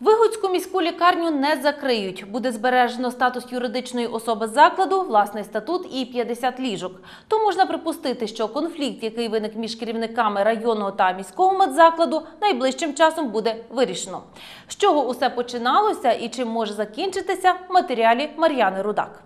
Вигодську міську лікарню не закриють. Буде збережено статус юридичної особи закладу, власний статут і 50 ліжок. То можна припустити, що конфлікт, який виник між керівниками районного та міського медзакладу, найближчим часом буде вирішено. З чого усе починалося і чим може закінчитися в матеріалі Мар'яни Рудак.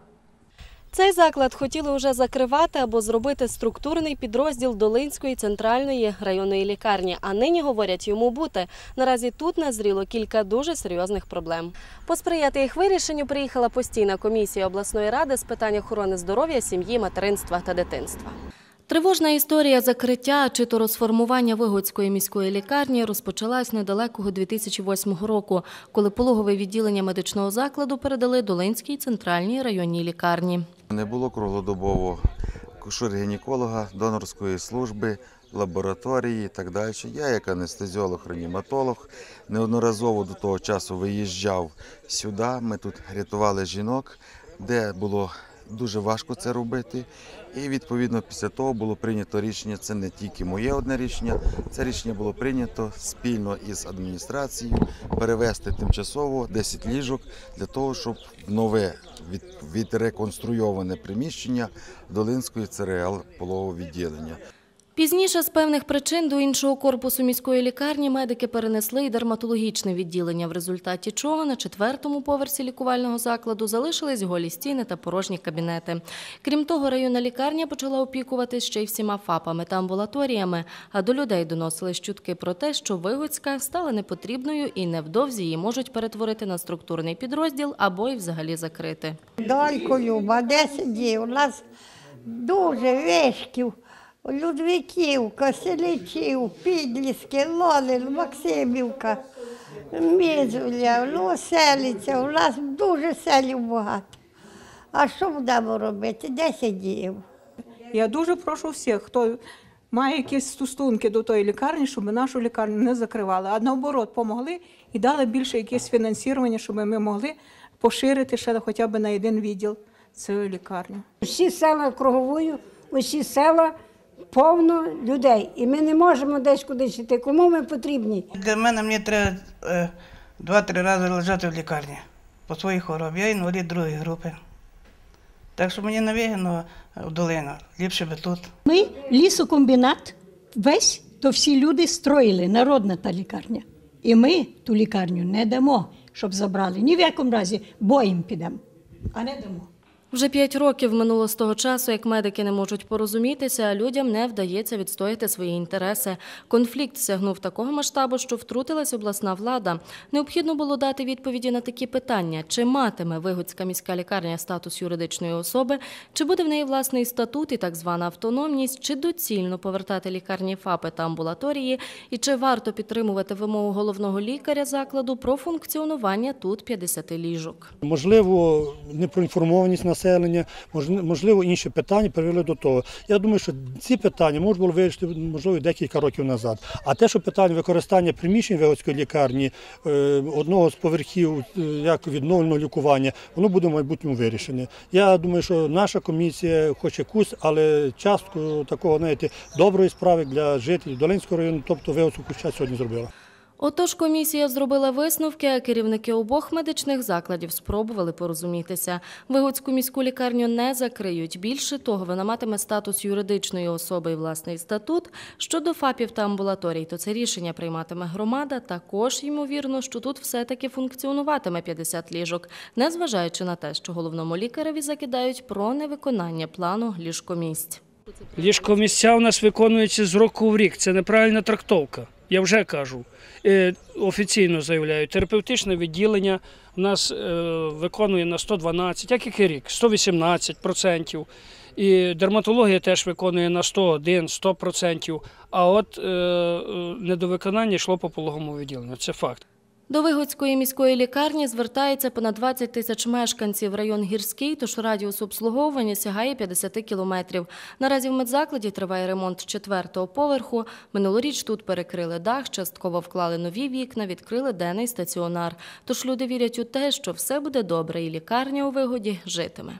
Цей заклад хотіли вже закривати або зробити структурний підрозділ Долинської центральної районної лікарні. А нині говорять йому бути. Наразі тут назріло кілька дуже серйозних проблем. Посприяти їх вирішенню приїхала постійна комісія обласної ради з питань охорони здоров'я, сім'ї, материнства та дитинства. Тривожна історія закриття чи то розформування Вигодської міської лікарні розпочалась недалекого 2008 року, коли пологове відділення медичного закладу передали Долинській центральній районній лікарні. Не було круглодобового кушер-гінеколога, донорської служби, лабораторії і так далі. Я, як анестезіолог-реаніматолог, неодноразово до того часу виїжджав сюди. Ми тут рятували жінок, де було дуже важко це робити. І відповідно після того було прийнято рішення. Це не тільки моє одне рішення, це рішення було прийнято спільно із адміністрацією перевести тимчасово 10 ліжок для того, щоб нове від, відреконструйоване приміщення Долинської ЦРЛ полового відділення. Пізніше з певних причин до іншого корпусу міської лікарні медики перенесли й дерматологічне відділення, в результаті чого на четвертому поверсі лікувального закладу залишились голі стіни та порожні кабінети. Крім того, районна лікарня почала опікуватись ще й всіма ФАПами та амбулаторіями, а до людей доносили чутки про те, що Вигоцька стала непотрібною і невдовзі її можуть перетворити на структурний підрозділ або й взагалі закрити. Доньку Люба, де сидів? У нас дуже вишків, Людвиківка, Селичів, Підліски, Лолин, Максимівка, Мізуля, ну, селиця. У нас дуже селів багато. А що будемо робити? Де сидів? Я дуже прошу всіх, хто має якісь стосунки до тої лікарні, щоб нашу лікарню не закривали, а наоборот, помогли і дали більше якесь фінансування, щоб ми могли поширити ще хоча б на один відділ цієї лікарні. Всі села круговою, усі села повно людей. І ми не можемо десь кудись йти. Кому ми потрібні? Для мене мені треба е, два-три рази лежати в лікарні по своїй хворобі. Я інвалід другої групи. Так що мені навігано в долину. Ліпше би тут. Ми лісокомбінат весь, то всі люди строїли, народна та лікарня. І ми ту лікарню не дамо, щоб забрали. Ні в якому разі боєм підемо, а не дамо. Вже п'ять років минуло з того часу, як медики не можуть порозумітися, а людям не вдається відстояти свої інтереси. Конфлікт сягнув такого масштабу, що втрутилась обласна влада. Необхідно було дати відповіді на такі питання: чи матиме Вигодська міська лікарня статус юридичної особи, чи буде в неї власний статут і так звана автономність, чи доцільно повертати лікарні ФАПи та амбулаторії, і чи варто підтримувати вимогу головного лікаря закладу про функціонування тут 50 ліжок. Можливо, непроінформованість населення, можливо, інші питання привели до того. Я думаю, що ці питання можна було вирішити можливо декілька років назад. А те, що питання використання приміщень Вигодської лікарні, е, одного з поверхів е, як відновленого лікування, воно буде в майбутньому вирішене. Я думаю, що наша комісія хоч якусь, але частку такого знаєте, доброї справи для жителів Долинського району, тобто Вигодську Куща сьогодні зробила. Отож, комісія зробила висновки, а керівники обох медичних закладів спробували порозумітися. Вигодську міську лікарню не закриють. Більше того, вона матиме статус юридичної особи і власний статут. Щодо ФАПів та амбулаторій, то це рішення прийматиме громада. Також ймовірно, що тут все-таки функціонуватиме 50 ліжок, незважаючи на те, що головному лікареві закидають про невиконання плану ліжкомість. Ліжкомісця у нас виконуються з року в рік. Це неправильна трактовка. Я вже кажу. Е, Офіційно заявляю, терапевтичне відділення у нас е, виконує на 112, як і рік, 118%. І дерматологія теж виконує на 101, 100%. А от е, недовиконання йшло по пологому відділенню. Це факт. До Вигодської міської лікарні звертається понад 20 тисяч мешканців. Район гірський, тож радіус обслуговування сягає 50 кілометрів. Наразі в медзакладі триває ремонт четвертого поверху. Минулоріч тут перекрили дах, частково вклали нові вікна, відкрили денний стаціонар. Тож люди вірять у те, що все буде добре, і лікарня у вигоді житиме.